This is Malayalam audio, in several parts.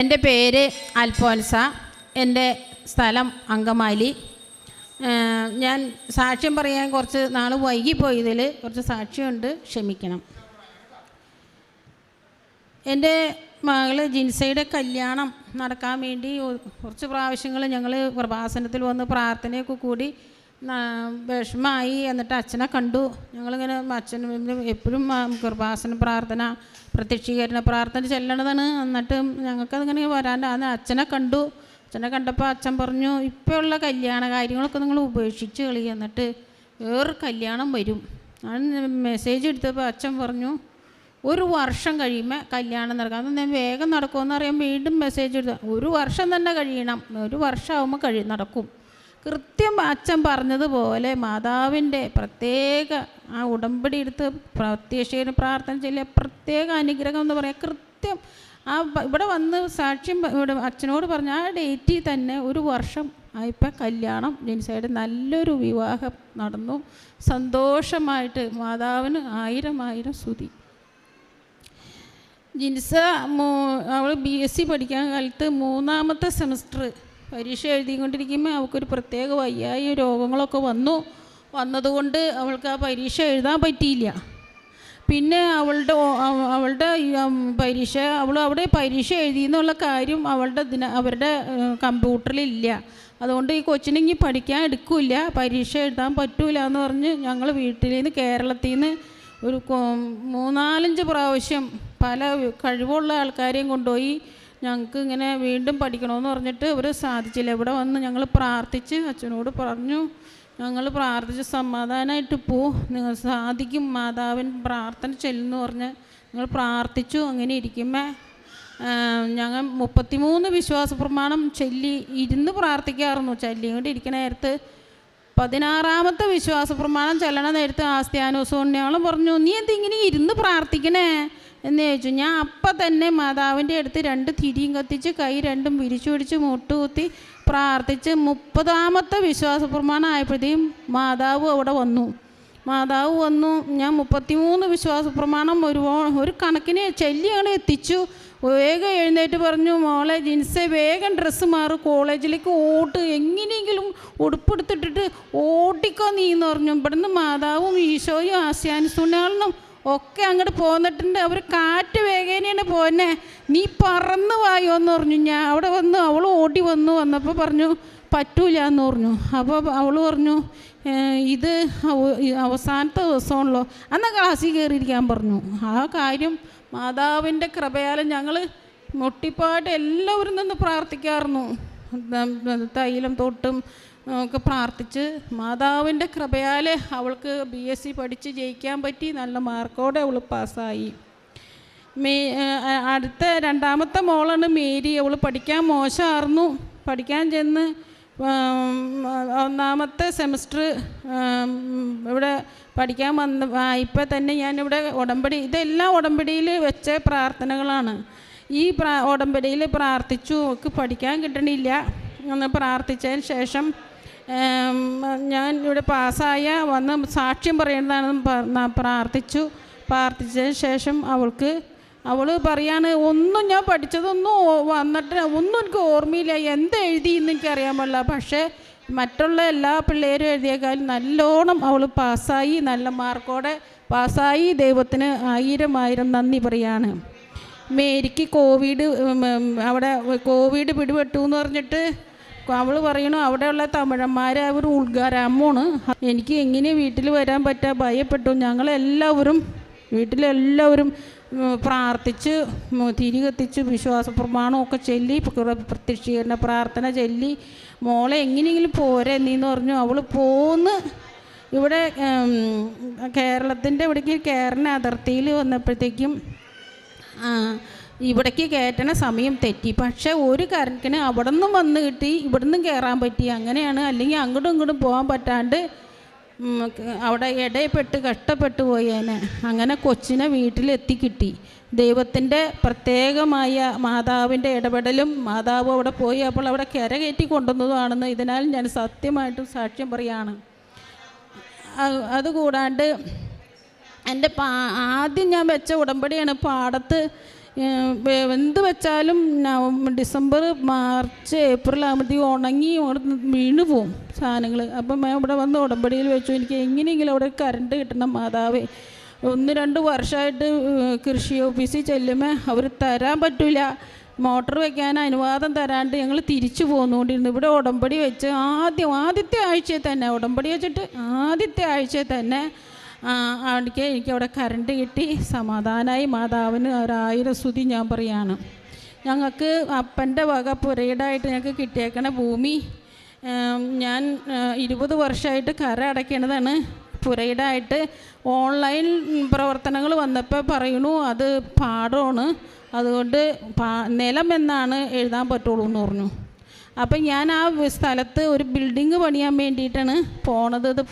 എന്റെ പേര് അൽഫോൻസ. എന്റെ സ്ഥലം അങ്കമാലി. ഞാൻ സാക്ഷ്യം പറയാൻ കുറച്ച് നാൾ വൈകിപ്പോയതിൽ കുറച്ച് സാക്ഷ്യമുണ്ട് ക്ഷമിക്കണം. എന്റെ മകൾ ജിൻസയുടെ കല്യാണം നടക്കാൻ വേണ്ടി കുറച്ച് പ്രാവശ്യങ്ങൾ ഞങ്ങൾ പ്രഭാസനത്തിൽ വന്ന് പ്രാർത്ഥനയൊക്കെ കൂടി വിഷമമായി എന്നിട്ട് അച്ഛനെ കണ്ടു. ഞങ്ങളിങ്ങനെ അച്ഛൻ എപ്പോഴും കൃപാസന പ്രാർത്ഥന പ്രത്യക്ഷീകരണ പ്രാർത്ഥന ചെല്ലണതാണ്. എന്നിട്ട് ഞങ്ങൾക്കതിങ്ങനെ വരാണ്ട്. അന്ന് അച്ഛനെ കണ്ടു. അച്ഛനെ കണ്ടപ്പോൾ അച്ഛൻ പറഞ്ഞു ഇപ്പോഴുള്ള കല്യാണ കാര്യങ്ങളൊക്കെ നിങ്ങൾ ഉപേക്ഷിച്ച് കളി. എന്നിട്ട് വേറെ കല്യാണം വരും. ഞാൻ മെസ്സേജ് എടുത്തപ്പോൾ അച്ഛൻ പറഞ്ഞു ഒരു വർഷം കഴിയുമ്പോൾ കല്യാണം നടക്കാം. അത് ഞാൻ വേഗം നടക്കുമെന്ന് അറിയാൻ വീണ്ടും മെസ്സേജ് എടുത്ത. ഒരു വർഷം തന്നെ കഴിയണം. ഒരു വർഷമാകുമ്പോൾ കഴി നടക്കും. കൃത്യം അച്ഛൻ പറഞ്ഞതുപോലെ മാതാവിന്റെ പ്രത്യേക ആ ഉടമ്പടി എടുത്ത് പ്രത്യക്ഷയിൽ പ്രാർത്ഥന ചെല്ലിയ പ്രത്യേക അനുഗ്രഹം എന്ന് പറയാം. കൃത്യം. ആ ഇവിടെ വന്ന് സാക്ഷ്യം ഇവിടെ അച്ഛനോട് പറഞ്ഞു ആ ഡേറ്റിൽ തന്നെ ഒരു വർഷം ആയപ്പോൾ കല്യാണം ജിൻസയുടെ നല്ലൊരു വിവാഹം നടന്നു. സന്തോഷമായിട്ട് മാതാവിന് ആയിരം ആയിരം സ്തുതി. ജിൻസ അവൾ ബി എസ് സി പഠിക്കാൻ കാലത്ത് മൂന്നാമത്തെ സെമസ്റ്റർ പരീക്ഷ എഴുതിക്കൊണ്ടിരിക്കുമ്പോൾ അവൾക്കൊരു പ്രത്യേക വയ്യായ രോഗങ്ങളൊക്കെ വന്നു. വന്നതുകൊണ്ട് അവൾക്ക് ആ പരീക്ഷ എഴുതാൻ പറ്റിയില്ല. പിന്നെ അവളുടെ അവളുടെ പരീക്ഷ അവൾ അവിടെ പരീക്ഷ എഴുതി എന്നുള്ള കാര്യം അവളുടെ ദിന അവരുടെ കമ്പ്യൂട്ടറിലില്ല. അതുകൊണ്ട് ഈ കൊച്ചിനെ ഇനി പഠിക്കാൻ എടുക്കില്ല. പരീക്ഷ എഴുതാൻ പറ്റൂല എന്ന് പറഞ്ഞ് ഞങ്ങൾ വീട്ടിൽ നിന്ന് കേരളത്തിൽ നിന്ന് ഒരു മൂന്നാലഞ്ച് പ്രാവശ്യം പല കഴിവുള്ള ആൾക്കാരെയും കൊണ്ടുപോയി ഞങ്ങൾക്ക് ഇങ്ങനെ വീണ്ടും പഠിക്കണമെന്ന് പറഞ്ഞിട്ട് അവർ സാധിച്ചില്ല. ഇവിടെ വന്ന് ഞങ്ങൾ പ്രാർത്ഥിച്ച് അച്ഛനോട് പറഞ്ഞു ഞങ്ങൾ പ്രാർത്ഥിച്ച് സമാധാനമായിട്ട് പോ. നിങ്ങൾ സാധിക്കും മാതാവൻ പ്രാർത്ഥന ചെല്ലുന്നു പറഞ്ഞ് നിങ്ങൾ പ്രാർത്ഥിച്ചു അങ്ങനെ ഇരിക്കുമ്പോൾ ഞങ്ങൾ മുപ്പത്തിമൂന്ന് വിശ്വാസ പ്രമാണം ചൊല്ലി ഇരുന്ന് പ്രാർത്ഥിക്കാറുന്നു. ചൊല്ലിക്കൊണ്ട് ഇരിക്കുന്ന നേരത്ത് പതിനാറാമത്തെ വിശ്വാസ പ്രമാണം ചെല്ലണ നേരത്ത് ആസ്ത്യാനോസോണ്യാളും പറഞ്ഞു നീ എന്തിങ്ങനെ ഇരുന്ന് പ്രാർത്ഥിക്കണേ? എന്ന് ചോദിച്ചു ഞാൻ അപ്പം തന്നെ മാതാവിന്റെ അടുത്ത് രണ്ട് തിരിയും കത്തിച്ച് കൈ രണ്ടും വിരിച്ചു പിടിച്ച് മുട്ടുകുത്തി പ്രാർത്ഥിച്ച് മുപ്പതാമത്തെ വിശ്വാസ പ്രമാണം ആയപ്പോഴത്തേക്കും മാതാവ് അവിടെ വന്നു. മാതാവ് വന്നു ഞാൻ മുപ്പത്തിമൂന്ന് വിശ്വാസ പ്രമാണം ഒരു ഒരു കണക്കിന് ചെല്ലിയാണ് എത്തിച്ചു. വേഗം എഴുന്നേറ്റ് പറഞ്ഞു മോളെ ജിൻസെ വേഗം ഡ്രസ്സ് മാറി കോളേജിലേക്ക് ഓട്ട്. എങ്ങനെയെങ്കിലും ഉടുപ്പെടുത്തിട്ടിട്ട് ഓട്ടിക്കോ നീ എന്ന് പറഞ്ഞു. ഇവിടുന്ന് മാതാവും ഈശോയും ആസ്യാനുസുണ്ണാളിനും ഒക്കെ അങ്ങോട്ട് പോന്നിട്ടുണ്ട്. അവർ കാറ്റ് വേഗേനെയാണ് പോന്നെ. നീ പറന്ന് വായോ എന്ന് പറഞ്ഞു. ഞാൻ അവിടെ വന്ന് അവൾ ഓടി വന്നു. വന്നപ്പോൾ പറഞ്ഞു പറ്റൂല എന്ന് പറഞ്ഞു. അപ്പോൾ അവൾ പറഞ്ഞു ഇത് അവസാനത്തെ ദിവസമാണല്ലോ. അന്ന് ക്ലാസ്സിൽ കയറിയിരിക്കാൻ പറഞ്ഞു. ആ കാര്യം മാതാവിന്റെ കൃപയാലും ഞങ്ങൾ മുട്ടിപ്പാട്ട് എല്ലാവരും നിന്ന് പ്രാർത്ഥിക്കാറുന്നു. തൈലം തൊട്ടും ഒക്കെ പ്രാർത്ഥിച്ച് മാതാവിന്റെ കൃപയാൽ അവൾക്ക് ബി എസ് സി പഠിച്ച് ജയിക്കാൻ പറ്റി നല്ല മാർക്കോടെ അവൾ പാസ്സായി. മേ അടുത്ത രണ്ടാമത്തെ മോളാണ് മേരി. അവൾ പഠിക്കാൻ മോശമായിരുന്നു പഠിക്കാൻ ചെന്ന് ഒന്നാമത്തെ സെമസ്റ്റർ ഇവിടെ പഠിക്കാൻ വന്ന ഇപ്പം തന്നെ ഞാനിവിടെ ഉടമ്പടി ഇതെല്ലാം ഉടമ്പടിയിൽ വെച്ച പ്രാർത്ഥനകളാണ്. ഈ പ്രാ ഉടമ്പടിയിൽ പ്രാർത്ഥിച്ചു. അവൾക്ക് പഠിക്കാൻ കിട്ടണില്ല. എന്ന് പ്രാർത്ഥിച്ചതിന് ശേഷം ഞാൻ ഇവിടെ പാസ്സായ വന്ന് സാക്ഷ്യം പറയേണ്ടതാണെന്ന് പ്രാർത്ഥിച്ചു. പ്രാർത്ഥിച്ചതിന് ശേഷം അവൾക്ക് അവൾ പറയാണ് ഒന്നും ഞാൻ പഠിച്ചതൊന്നും വന്നിട്ട് ഒന്നും എനിക്ക് ഓർമ്മയില്ല. എന്ത് എഴുതി എന്ന് എനിക്കറിയാൻ പാടില്ല. പക്ഷേ മറ്റുള്ള എല്ലാ പിള്ളേരും എഴുതിയേക്കാളും നല്ലോണം അവൾ പാസ്സായി നല്ല മാർക്കോടെ പാസ്സായി. ദൈവത്തിന് ആയിരം ആയിരം നന്ദി പറയാണ്. മേരിക്ക് കോവിഡ് അവിടെ കോവിഡ് പിടിപെട്ടു എന്ന് പറഞ്ഞിട്ട് അവൾ പറയണു അവിടെയുള്ള തമിഴന്മാർ അവർ ഉൾഗാരാമോണ് എനിക്ക് എങ്ങനെ വീട്ടിൽ വരാൻ പറ്റാ ഭയപ്പെട്ടു. ഞങ്ങളെല്ലാവരും വീട്ടിലെല്ലാവരും പ്രാർത്ഥിച്ച് തിരി കത്തിച്ച് വിശ്വാസ പ്രമാണമൊക്കെ ചൊല്ലി പ്ര- പ്രത്യക്ഷീകരണ പ്രാർത്ഥന ചൊല്ലി മോളെ എങ്ങനെയെങ്കിലും പോരെ നീന്ന് പറഞ്ഞു. അവൾ പോന്ന് ഇവിടെ കേരളത്തിന്റെ ഇവിടേക്ക് കേരള അതിർത്തിയിൽ വന്നപ്പോഴത്തേക്കും ഇവിടേക്ക് കയറ്റണ സമയം തെറ്റി. പക്ഷേ ഒരു കരക്കിന് അവിടെ നിന്നും വന്ന് കിട്ടി ഇവിടെ നിന്നും കയറാൻ പറ്റി. അങ്ങനെയാണ്. അല്ലെങ്കിൽ അങ്ങോട്ടും ഇങ്ങോട്ടും പോകാൻ പറ്റാണ്ട് അവിടെ ഇടയപ്പെട്ട് കഷ്ടപ്പെട്ടു പോയേനെ. അങ്ങനെ കൊച്ചിനെ വീട്ടിലെത്തി കിട്ടി. ദൈവത്തിന്റെ പ്രത്യേകമായ മാതാവിന്റെ ഇടപെടലും മാതാവ് അവിടെ പോയി അപ്പോൾ അവിടെ കര കയറ്റി കൊണ്ടുവന്നതുമാണെന്ന് ഇതിനാൽ ഞാൻ സത്യമായിട്ടും സാക്ഷ്യം പറയാണ് അ- അതുകൂടാണ്ട് എന്റെ പാ ആദ്യം ഞാൻ വെച്ച ഉടമ്പടിയാണ് പാടത്ത് എന്ത് വെച്ചാലും ഡിസംബർ മാർച്ച് ഏപ്രിൽ ആകുമ്പോഴത്തേക്കും ഉണങ്ങി വീണ് പോവും സാധനങ്ങൾ അപ്പം ഞാൻ ഇവിടെ വന്ന് ഉടമ്പടിയിൽ വെച്ചു. എനിക്ക് എങ്ങനെയെങ്കിലും അവിടെ കറണ്ട് കിട്ടണം മാതാവേ. ഒന്ന് രണ്ട് വർഷമായിട്ട് കൃഷി ഓഫീസിൽ ചെല്ലുമ്പോൾ അവർ തരാൻ പറ്റില്ല മോട്ടർ വെക്കാൻ അനുവാദം തരാണ്ട് ഞങ്ങൾ തിരിച്ചു പോന്നുകൊണ്ടിരുന്നു ഇവിടെ ഉടമ്പടി വെച്ച് ആദ്യം ആദ്യത്തെ ആഴ്ചയിൽ തന്നെ ഉടമ്പടി വെച്ചിട്ട് ആദ്യത്തെ ആഴ്ചയിൽ തന്നെ അവിടേക്ക് എനിക്ക് അവിടെ കറണ്ട് കിട്ടി. സമാധാനമായി മാതാവിന് ഒരായിരം സ്തുതി ഞാൻ പറയാണ്. ഞങ്ങൾക്ക് അപ്പന്റെ വക പുരയിടായിട്ട് ഞങ്ങൾക്ക് കിട്ടിയേക്കണ ഭൂമി ഞാൻ ഇരുപത് വർഷമായിട്ട് കര അടയ്ക്കേണ്ടതാണ് പുരയിടായിട്ട് ഓൺലൈൻ പ്രവർത്തനങ്ങൾ വന്നപ്പോൾ പറയണു അത് പാടമാണ്. അതുകൊണ്ട് നിലം എന്നാണ് എഴുതാൻ പറ്റുള്ളൂ എന്ന് പറഞ്ഞു. അപ്പം ഞാൻ ആ സ്ഥലത്ത് ഒരു ബിൽഡിങ് പണിയാൻ വേണ്ടിയിട്ടാണ് പോണത് ഇത്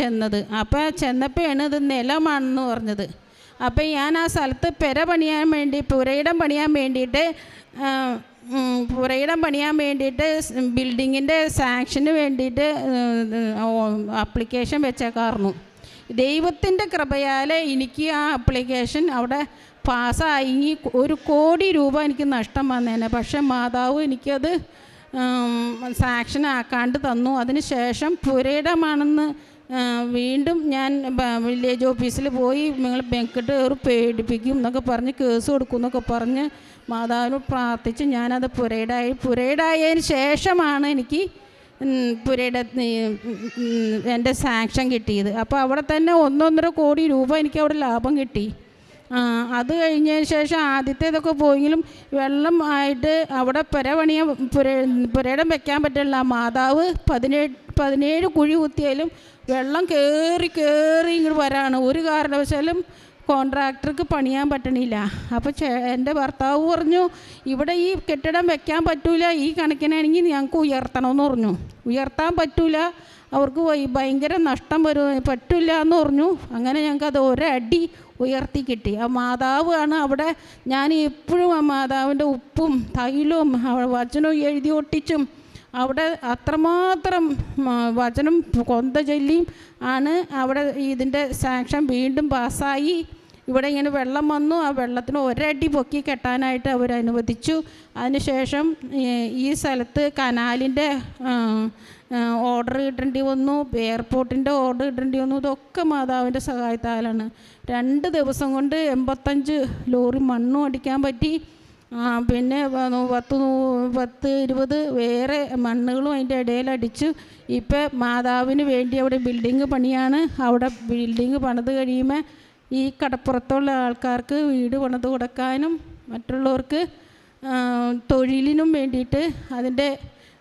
ചെന്നത്. അപ്പോൾ ചെന്നപ്പോഴാണ് ഇത് നിലമാണെന്ന് പറഞ്ഞത്. അപ്പം ഞാൻ ആ സ്ഥലത്ത് പെര പണിയാൻ വേണ്ടി പുരയിടം പണിയാൻ വേണ്ടിയിട്ട് പുരയിടം പണിയാൻ വേണ്ടിയിട്ട് ബിൽഡിങ്ങിന്റെ സാങ്ഷന് വേണ്ടിയിട്ട് ആപ്ലിക്കേഷൻ വെച്ചേക്കാറുന്നു ദൈവത്തിന്റെ കൃപയാൽ എനിക്ക് ആ അപ്ലിക്കേഷൻ അവിടെ പാസ്സായി. ഒരു കോടി രൂപ എനിക്ക് നഷ്ടം വന്നേനെ. പക്ഷെ മാതാവ് എനിക്കത് സാക്ഷൻ ആക്കാണ്ട് തന്നു. അതിന് ശേഷം പുരയിടമാണെന്ന് വീണ്ടും ഞാൻ വില്ലേജ് ഓഫീസിൽ പോയി നിങ്ങൾ ബെങ്കിട്ട് കയറി പേടിപ്പിക്കും എന്നൊക്കെ പറഞ്ഞ് കേസ് കൊടുക്കും എന്നൊക്കെ പറഞ്ഞ് മാതാവിനോട് പ്രാർത്ഥിച്ച് ഞാനത് പുരയിടായി. പുരയിടായതിന് ശേഷമാണ് എനിക്ക് പുരയുടെ എന്റെ സാങ്ഷൻ കിട്ടിയത്. അപ്പോൾ അവിടെ തന്നെ ഒന്നൊന്നര കോടി രൂപ എനിക്ക് അവിടെ ലാഭം കിട്ടി. അത് കഴിഞ്ഞതിന് ശേഷം ആദ്യത്തെ ഇതൊക്കെ പോയെങ്കിലും വെള്ളം ആയിട്ട് അവിടെ പുര പണിയ പുര പുരയിടം വെക്കാൻ പറ്റില്ല. മാതാവ് പതിനേഴ് പതിനേഴ് കുഴി കുത്തിയാലും വെള്ളം കയറി കയറി ഇങ്ങോട്ട് വരാണ്. ഒരു കാരണവശാലും കോൺട്രാക്ടർക്ക് പണിയാൻ പറ്റണില്ല. അപ്പോൾ എന്റെ ഭർത്താവ് പറഞ്ഞു ഇവിടെ ഈ കെട്ടിടം വെക്കാൻ പറ്റൂല. ഈ കണക്കിനാണെങ്കിൽ ഞങ്ങൾക്ക് ഉയർത്തണമെന്ന് പറഞ്ഞു. ഉയർത്താൻ പറ്റൂല. അവർക്ക് ഭയങ്കര നഷ്ടം വരും പറ്റില്ല എന്ന് പറഞ്ഞു. അങ്ങനെ ഞങ്ങൾക്ക് അത് ഒരടി ഉയർത്തി കിട്ടി. ആ മാതാവ് ആണ് അവിടെ. ഞാൻ എപ്പോഴും ആ മാതാവിന്റെ ഉപ്പും തൈലവും വചനം വചനവും എഴുതി ഒട്ടിച്ചും അവിടെ അത്രമാത്രം വചനം കൊന്ത ചൊല്ലിയും ആണ് അവിടെ ഇതിന്റെ സാക്ഷൻ വീണ്ടും പാസ്സായി. ഇവിടെ ഇങ്ങനെ വെള്ളം വന്നു. ആ വെള്ളത്തിന് ഒരടി പൊക്കി കെട്ടാനായിട്ട് അവർ അനുവദിച്ചു. അതിനുശേഷം ഈ സ്ഥലത്ത് കനാലിന്റെ ഓർഡർ കിട്ടേണ്ടി വന്നു എയർപോർട്ടിന്റെ ഓർഡർ കിട്ടേണ്ടി വന്നു. ഇതൊക്കെ മാതാവിന്റെ സഹായത്താലാണ്. രണ്ട് ദിവസം കൊണ്ട് എൺപത്തഞ്ച് ലോറി മണ്ണും അടിക്കാൻ പറ്റി. പിന്നെ പത്ത് പത്ത് ഇരുപത് വേറെ മണ്ണുകളും അതിന്റെ ഇടയിൽ അടിച്ചു. ഇപ്പം മാതാവിന് വേണ്ടി അവിടെ ബിൽഡിങ് പണിയാണ്. അവിടെ ബിൽഡിങ് പണിത് കഴിയുമ്പോൾ ഈ കടപ്പുറത്തുള്ള ആൾക്കാർക്ക് വീട് പണിത് കൊടുക്കാനും മറ്റുള്ളവർക്ക് തൊഴിലിനും വേണ്ടിയിട്ട് അതിന്റെ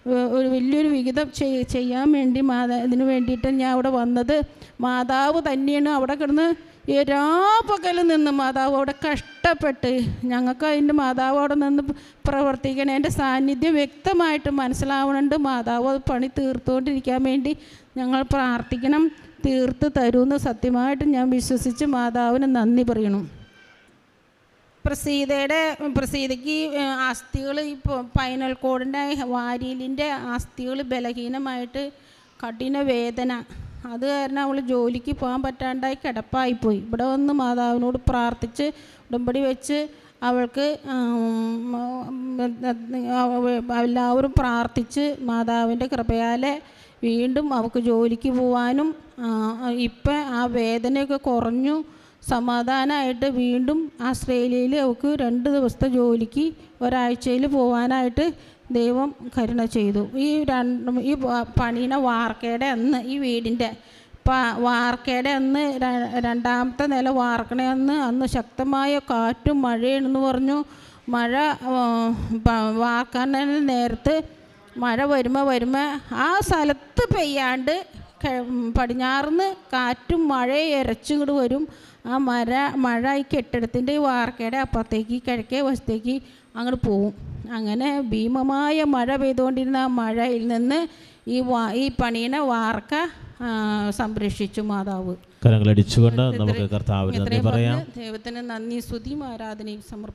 ഒരു വലിയൊരു വിഹിതം ചെയ്- ചെയ്യാൻ വേണ്ടി മാതാ ഇതിന് വേണ്ടിയിട്ട് ഞാൻ അവിടെ വന്നത്. മാതാവ് തന്നെയാണ്. അവിടെ കിടന്ന് രാപ്പകലിൽ നിന്ന് മാതാവ് അവിടെ കഷ്ടപ്പെട്ട് ഞങ്ങൾക്ക് അതിന്റെ മാതാവ് അവിടെ നിന്ന് പ്രവർത്തിക്കണം. എന്റെ സാന്നിധ്യം വ്യക്തമായിട്ട് മനസ്സിലാവുന്നുണ്ട് മാതാവ് അത് പണി തീർത്തുകൊണ്ടിരിക്കാൻ വേണ്ടി ഞങ്ങൾ പ്രാർത്ഥിക്കണം. തീർത്ത് തരുമെന്ന് സത്യമായിട്ട് ഞാൻ വിശ്വസിച്ച് മാതാവിന് നന്ദി പറയണം. പ്രസീതയുടെ പ്രസീതയ്ക്ക് ആസ്തികൾ ഇപ്പോൾ പൈനൽ കോഡിന്റെ വാരിയലിന്റെ ആസ്തികൾ ബലഹീനമായിട്ട് കഠിന വേദന. അത് കാരണം അവൾ ജോലിക്ക് പോകാൻ പറ്റാണ്ടായി കിടപ്പായിപ്പോയി. ഇവിടെ വന്ന് മാതാവിനോട് പ്രാർത്ഥിച്ച് ഉടമ്പടി വെച്ച് അവൾക്ക് എല്ലാവരും പ്രാർത്ഥിച്ച് മാതാവിന്റെ കൃപയാലെ വീണ്ടും അവൾക്ക് ജോലിക്ക് പോവാനും ഇപ്പം ആ വേദനയൊക്കെ കുറഞ്ഞു. സമാധാനമായിട്ട് വീണ്ടും ആസ്ട്രേലിയയിൽ അവൾക്ക് രണ്ട് ദിവസത്തെ ജോലിക്ക് ഒരാഴ്ചയിൽ പോകാനായിട്ട് ദൈവം കരുണ ചെയ്തു. ഈ രണ്ട് ഈ പണിയുടെ വാർക്കയുടെ അന്ന് ഈ വീടിന്റെ വാർക്കയുടെ അന്ന് രണ്ടാമത്തെ നില വാർക്കണേ അന്ന് അന്ന് ശക്തമായ കാറ്റും മഴയാണെന്ന് പറഞ്ഞു. മഴ ആ, നേരത്ത് മഴ വരുമ്പോൾ വരുമ്പോൾ ആ സ്ഥലത്ത് പെയ്യാണ്ട് പടിഞ്ഞാറുന്ന് കാറ്റും മഴയും ഇരച്ചിങ്ങോട്ട് വരും. ആ മര മഴ ഈ കെട്ടിടത്തിന്റെ ഈ വാർക്കയുടെ അപ്പുറത്തേക്ക് കിഴക്കേ വശത്തേക്ക് അങ്ങോട്ട് പോവും. അങ്ങനെ ഭീമമായ മഴ പെയ്തുകൊണ്ടിരുന്ന ആ മഴയിൽ നിന്ന് ഈ വാ ഈ പണീനെ വാർക്ക സംരക്ഷിച്ചു മാതാവ്. കരങ്ങളടിച്ചുകൊണ്ട് നമുക്ക് കർത്താവിന് നന്ദി പറയാം. ദൈവത്തിന് നന്ദി സ്തുതിയും ആരാധനയും സമർപ്പിക്കും